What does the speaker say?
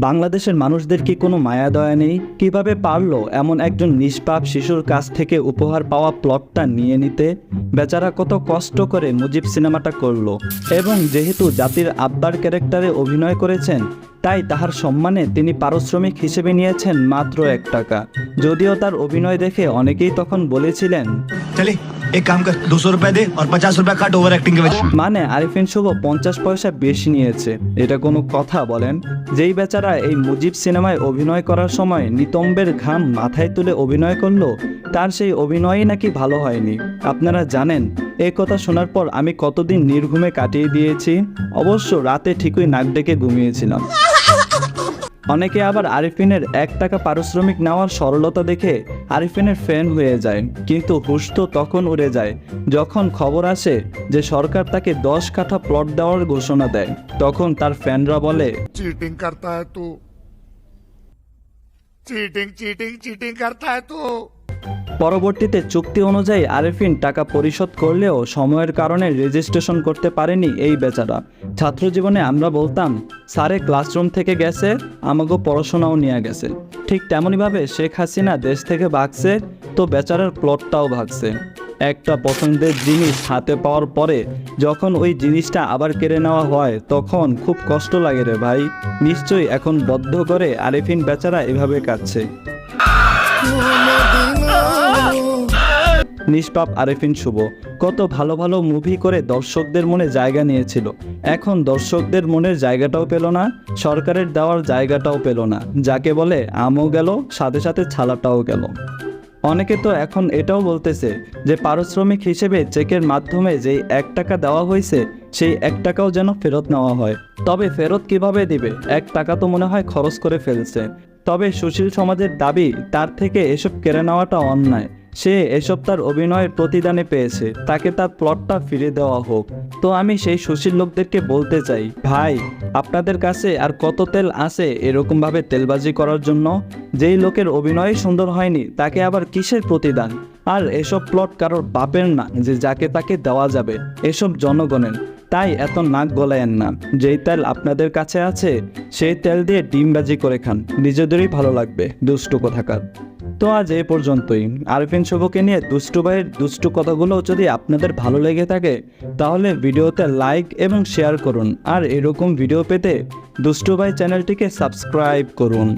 বাংলাদেশের মানুষদের কি কোনো মায়া দয়া নেই? কীভাবে পারল এমন একজন নিষ্পাপ শিশুর কাছ থেকে উপহার পাওয়া প্লটটা নিয়ে নিতে? বেচারা কত কষ্ট করে মুজিব সিনেমাটা করল। এবং যেহেতু জাতির আব্বার ক্যারেক্টারে অভিনয় করেছেন, তাই তাহার সম্মানে তিনি পারিশ্রমিক হিসেবে নিয়েছেন মাত্র এক টাকা। যদিও তার অভিনয় দেখে অনেকেই তখন বলেছিলেন एक काम कर दो सौ रुपए दे और पचास रुपए काट ओवर एक्टिंग के वजह মানে আরিফিন শুভ পঞ্চাশ পয়সা বেশি নিয়েছে এটা কোনো কথা বলেন যেই বেচারা এই মুজিব সিনেমায় অভিনয় করার সময় নিতম্বের ঘাম মাথায় তুলে অভিনয় করলো তার সেই অভিনয়ই নাকি ভালো হয়নি আপনারা জানেন এই কথা শোনার পর আমি কতদিন নির্ঘুমে কাটিয়ে দিয়েছি অবশ্য রাতে ঠিকই নাক ডেকে ঘুমিয়েছিলাম অনেকে আবার আরিফিনের এক টাকা পারিশ্রমিক নেওয়ার সরলতা দেখে আরিফিনের ফ্যান হয়ে যায়, কিন্তু হুশ তো তখন উড়ে যায়। যখন খবর আসে যে সরকার তাকে দশ কাঠা প্লট দেওয়ার ঘোষণা দেয়, তখন তার ফ্যানরা বলে চিটিং করতা চিটিং চিটিং চিটিং করতা হ্যাঁ পরবর্তীতে চুক্তি অনুযায়ী আরেফিন টাকা পরিশোধ করলেও সময়ের কারণে রেজিস্ট্রেশন করতে পারেনি এই বেচারা। ছাত্র জীবনে আমরা বলতাম, স্যারে ক্লাসরুম থেকে গেছে আমাকে পড়াশোনাও নিয়ে গেছে। ঠিক তেমনইভাবে শেখ হাসিনা দেশ থেকে ভাগছে, তো বেচারার প্লটটাও ভাগছে। একটা পছন্দের জিনিস হাতে পাওয়ার পরে যখন ওই জিনিসটা আবার কেড়ে নেওয়া হয়, তখন খুব কষ্ট লাগে রে ভাই। নিশ্চয়ই এখন বদ্ধ করে আরেফিন বেচারা এভাবে কাটছে নিষ্পাপ আরেফিন শুভ। কত ভালো ভালো মুভি করে দর্শকদের মনে জায়গা নিয়েছিল। এখন দর্শকদের মনের জায়গাটাও পেল না, সরকারের দেওয়ার জায়গাটাও পেল না। যাকে বলে, আমও গেল, সাথে সাথে ছালাটাও গেল। অনেকে তো এখন এটাও বলতেছে যে, পারিশ্রমিক হিসেবে চেকের মাধ্যমে যেই এক টাকা দেওয়া হয়েছে, সেই এক টাকাও যেন ফেরত নেওয়া হয়। তবে ফেরত কীভাবে দিবে? এক টাকা তো মনে হয় খরচ করে ফেলছে। তবে সুশীল সমাজের দাবি, তার থেকে এসব কেড়ে নেওয়াটা অন্যায়। সে এসব তার অভিনয়ের প্রতিদানে পেয়েছে। তাকে তার প্লটটা ফিরে দেওয়া হোক। তো আমি সেই সুশীল লোকদেরকে বলতে চাই, ভাই, আপনাদের কাছে আর কত তেল আছে এরকমভাবে তেলবাজি করার জন্য? যেই লোকের অভিনয় সুন্দর হয়নি, তাকে আবার কিসের প্রতিদান? আর এসব প্লট কারোর বাপের না যে যাকে তাকে দেওয়া যাবে, এসব জনগণের। তাই এত নাক গলায়েন না। যেই তেল আপনাদের কাছে আছে, সেই তেল দিয়ে ডিমবাজি করে খান। নিজেদেরই ভালো লাগবে, দুষ্টু কোথাকার। তো আজ এই পর্যন্তই। আরফিন শুভকে নিয়ে দুষ্টু ভাইয়ের দুষ্টু কথাগুলো যদি আপনাদের ভালো লেগে থাকে, তাহলে ভিডিওতে লাইক এবং শেয়ার করুন। আর এরকম ভিডিও পেতে দুষ্টু ভাই চ্যানেলটিকে সাবস্ক্রাইব করুন।